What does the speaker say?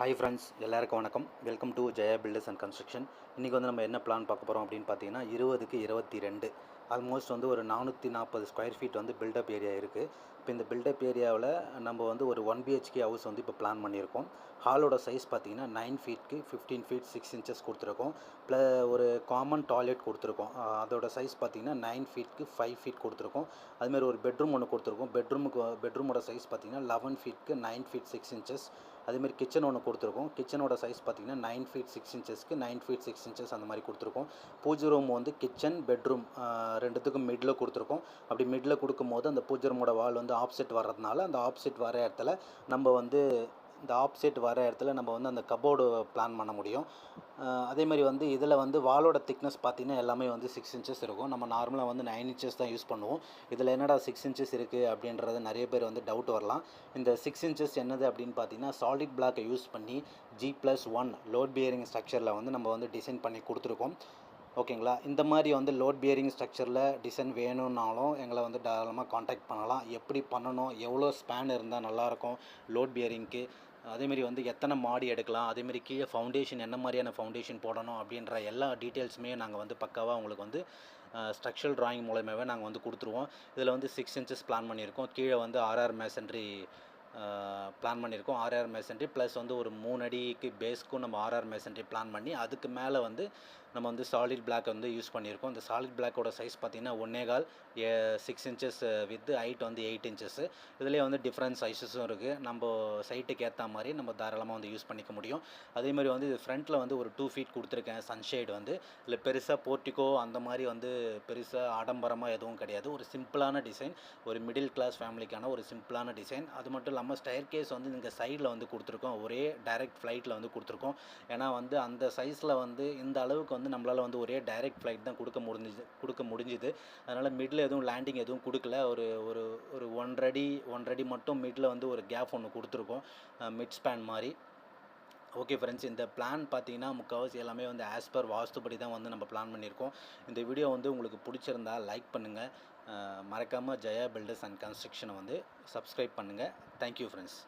Hi friends எல்லாருக்கும் வணக்கம். Welcome to Jaya builders and construction இன்றைக்கி வந்து நம்ம என்ன பிளான் பார்க்க போகிறோம் அப்படின்னு பார்த்தீங்கன்னா இருபதுக்கு இருபத்தி ரெண்டு. ஆல்மோஸ்ட் வந்து ஒரு நானூற்றி நாற்பது ஸ்கொயர் ஃபீட் வந்து பில்டப் ஏரியா இருக்குது இப்போ இந்த பில்டப் ஏரியாவில் நம்ம வந்து ஒரு ஒன் பிஹெச்கே ஹவுஸ் வந்து இப்போ பிளான் பண்ணியிருக்கோம். ஹாலோட சைஸ் பார்த்தீங்கன்னா நைன் ஃபீட்க்கு ஃபிஃப்டீன் ஃபீட் சிக்ஸ் இன்ச்சஸ் கொடுத்துருக்கோம். ப்ளஸ் ஒரு காமன் டாய்லெட் கொடுத்துருக்கோம். அதோட சைஸ் பார்த்தீங்கன்னா நைன் ஃபீட்க்கு ஃபைவ் ஃபீட் கொடுத்துருக்கோம். அதுமாதிரி ஒரு பெட்ரூம் ஒன்று கொடுத்துருக்கோம். பெட்ரூமுக்கு பெட்ரூமோட சைஸ் பார்த்தீங்கன்னா லெவன் ஃபீட்க்கு நைன் ஃபீட் சிக்ஸ் இன்ச்சஸ் அதுமாரி கிச்சன் ஒன்று கொடுத்துருக்கோம். கிச்சனோட சைஸ் பார்த்தீங்கன்னா நைன் ஃபீட் சிக்ஸ் இன்ச்சஸ்க்கு நைன் ஃபீட் சிக்ஸ் இன்ச்சஸ் அந்த மாதிரி கொடுத்துருக்கோம். பூஜை ரூம் வந்து கிச்சன் பெட்ரூம் ரெண்டுத்துக்கும் மிடில் கொடுத்துருக்கோம். அப்படி மிடில் கொடுக்கும்போது அந்த பூஜை வால் வந்து ஆப்செட் வர்றதுனால அந்த ஆப்செட் வர இடத்துல நம்ம வந்து இந்த ஆப்செட் வர இடத்துல நம்ம வந்து அந்த கபோர்டு பிளான் பண்ண முடியும். அதே மாதிரி வந்து இதில் வந்து வாலோட திக்னஸ் பார்த்தீங்கன்னா எல்லாமே வந்து சிக்ஸ் இன்ச்சஸ் இருக்கும். நம்ம நார்மலாக வந்து நைன் இன்ச்சஸ் தான் யூஸ் பண்ணுவோம். இதில் என்னடா சிக்ஸ் இன்ச்சஸ் இருக்குது அப்படின்றது நிறைய பேர் வந்து டவுட் வரலாம். இந்த சிக்ஸ் இன்ச்சஸ் என்னது அப்படின்னு பார்த்தீங்கன்னா சாலிட் பிளாக்கை யூஸ் பண்ணி G plus one load bearing ஸ்ட்ரக்சரில் வந்து நம்ம வந்து டிசைன் பண்ணி கொடுத்துருக்கோம். ஓகேங்களா? இந்த மாதிரி வந்து லோட் பியரிங் ஸ்ட்ரக்சரில் டிசைன் வேணும்னாலும் எங்களை வந்து தாராளமாக காண்டாக்ட் பண்ணலாம். எப்படி பண்ணணும்? எவ்வளோ ஸ்பேன் இருந்தால் நல்லாயிருக்கும்? லோட் பியரிங்க்கு அதேமாரி வந்து எத்தனை மாடி எடுக்கலாம்? அதேமாரி கீழே ஃபவுண்டேஷன் என்ன மாதிரியான ஃபவுண்டேஷன் போடணும்? அப்படின்ற எல்லா டீட்டெயில்ஸுமே நாங்கள் வந்து பக்காவாக உங்களுக்கு வந்து ஸ்ட்ரக்சரல் ட்ராயிங் மூலமாகவே நாங்கள் வந்து கொடுத்துருவோம். இதில் வந்து சிக்ஸ் இன்ச்சஸ் பிளான் பண்ணியிருக்கோம். கீழே வந்து ஆர்ஆர் மேசன்ட்ரி பிளான் பண்ணியிருக்கோம். ஆர்ஆர் மேசன்ட்ரி ப்ளஸ் வந்து ஒரு மூணு அடிக்கு பேஸ்க்கும் நம்ம ஆர்ஆர் மேசன்ட்ரி பிளான் பண்ணி அதுக்கு மேலே வந்து நம்ம வந்து சாலிட் பிளாக் வந்து யூஸ் பண்ணியிருக்கோம். இந்த சாலிட் பிளாக்கோட சைஸ் பார்த்திங்கன்னா ஒன்னே கால் சிக்ஸ் இன்ச்சஸ் வித் ஹைட் வந்து எயிட் இன்ச்சஸ் இதுலேயே வந்து டிஃப்ரெண்ட் சைஸஸும் இருக்குது நம்ம சைட்டுக்கு ஏற்ற மாதிரி நம்ம தாராளமாக வந்து யூஸ் பண்ணிக்க முடியும். அதே மாதிரி வந்து இது ஃப்ரண்ட்டில் வந்து ஒரு டூ ஃபீட் கொடுத்துருக்கேன் சன்ஷேட் வந்து. இல்லை பெருசாக போர்ட்டிக்கோ அந்த மாதிரி வந்து பெருசாக ஆடம்பரமாக எதுவும் கிடையாது. ஒரு சிம்பிளான டிசைன் ஒரு மிடில் கிளாஸ் ஃபேமிலிக்கான ஒரு சிம்பிளான டிசைன் அது மட்டும் இல்லாமல் ஸ்டயர் கேஸ் வந்து இங்கே சைடில் வந்து கொடுத்துருக்கோம். ஒரே டைரக்ட் ஃப்ளைட்டில் வந்து கொடுத்துருக்கோம். ஏன்னா வந்து அந்த சைஸில் வந்து இந்த அளவுக்கு வந்து நம்மளால் வந்து ஒரே டைரக்ட் ஃப்ளைட் தான் கொடுக்க முடிஞ்சு கொடுக்க முடிஞ்சுது. அதனால் மிடில் எதுவும் லேண்டிங் எதுவும் கொடுக்கல. ஒரு ஒரு ஒரு ஒன்றடி ஒன்றடி மட்டும் மிடில் வந்து ஒரு கேப் ஒன்று கொடுத்துருக்கோம். மிட் ஸ்பேன் மாதிரி. ஓகே ஃப்ரெண்ட்ஸ் இந்த பிளான் பார்த்தீங்கன்னா முக்கால்வாசி எல்லாமே வந்து ஆஸ் பர் வாஸ்துபடி தான் வந்து நம்ம பிளான் பண்ணியிருக்கோம். இந்த வீடியோ வந்து உங்களுக்கு பிடிச்சிருந்தா லைக் பண்ணுங்கள் மறக்காமல் ஜெயா பில்டர்ஸ் அண்ட் கன்ஸ்ட்ரக்ஷனை வந்து சப்ஸ்கிரைப் பண்ணுங்கள் தேங்க்யூ ஃப்ரெண்ட்ஸ்